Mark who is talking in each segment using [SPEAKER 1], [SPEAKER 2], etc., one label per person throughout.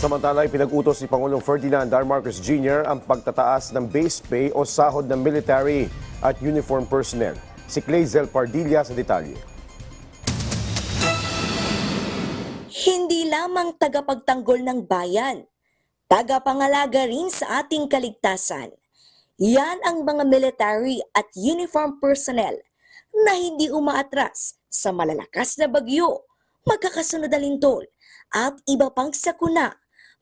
[SPEAKER 1] Samantala, pinag-utos ni Pangulong Ferdinand R. Marcos Jr. ang pagtataas ng base pay o sahod ng military at uniform personnel. Si Clazel Pardilla sa detalye.
[SPEAKER 2] Hindi lamang tagapagtanggol ng bayan, tagapangalaga rin sa ating kaligtasan. Yan ang mga military at uniform personnel na hindi umaatras sa malalakas na bagyo, magkakasunod na lintol at iba pang sakuna,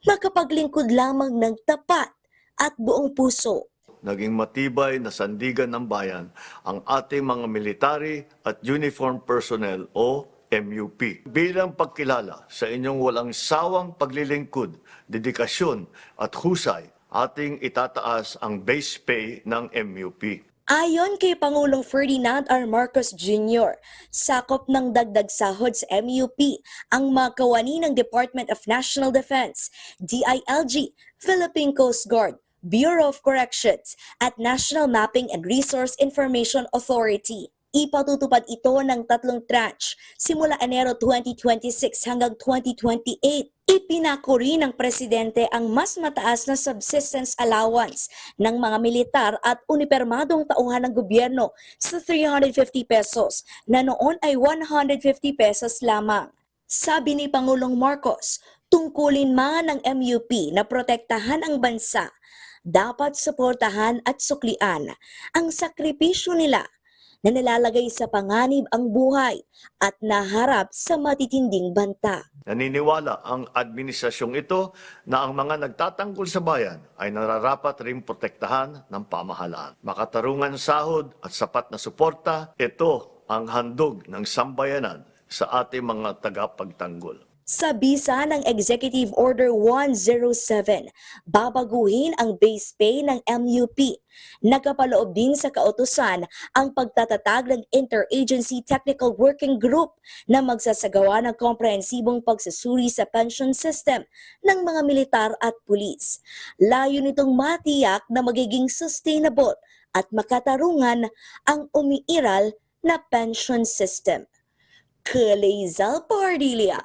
[SPEAKER 2] makapaglingkod lamang ng tapat at buong puso.
[SPEAKER 3] naging matibay na sandigan ng bayan ang ating mga military at uniform personnel o MUP. Bilang pagkilala sa inyong walang sawang paglilingkod, dedikasyon at husay, ating itataas ang base pay ng MUP.
[SPEAKER 2] Ayon kay Pangulong Ferdinand R. Marcos Jr., sakop ng dagdag sahod sa MUP ang mga kawani ng Department of National Defense, DILG, Philippine Coast Guard, Bureau of Corrections, at National Mapping and Resource Information Authority. Ipatutupad ito ng tatlong tranche simula Enero 2026 hanggang 2028. Ipinako rin ng presidente ang mas mataas na subsistence allowance ng mga militar at unipermadong tauhan ng gobyerno sa 350 pesos na noon ay 150 pesos lamang. Sabi ni Pangulong Marcos, tungkulin man ng MUP na protektahan ang bansa, dapat suportahan at suklian ang sakripisyo nila na nilalagay sa panganib ang buhay at naharap sa matitinding banta.
[SPEAKER 3] Naniniwala ang administrasyong ito na ang mga nagtatanggol sa bayan ay nararapat ring protektahan ng pamahalaan. Makatarungan sahod at sapat na suporta, ito ang handog ng sambayanan sa ating mga tagapagtanggol.
[SPEAKER 2] Sa bisa ng Executive Order 107, babaguhin ang base pay ng MUP. Nakapaloob din sa kautusan ang pagtatatag ng Interagency Technical Working Group na magsasagawa ng komprehensibong pagsusuri sa pension system ng mga militar at pulis. Layo nitong matiyak na magiging sustainable at makatarungan ang umiiral na pension system. Kalezal Pardilia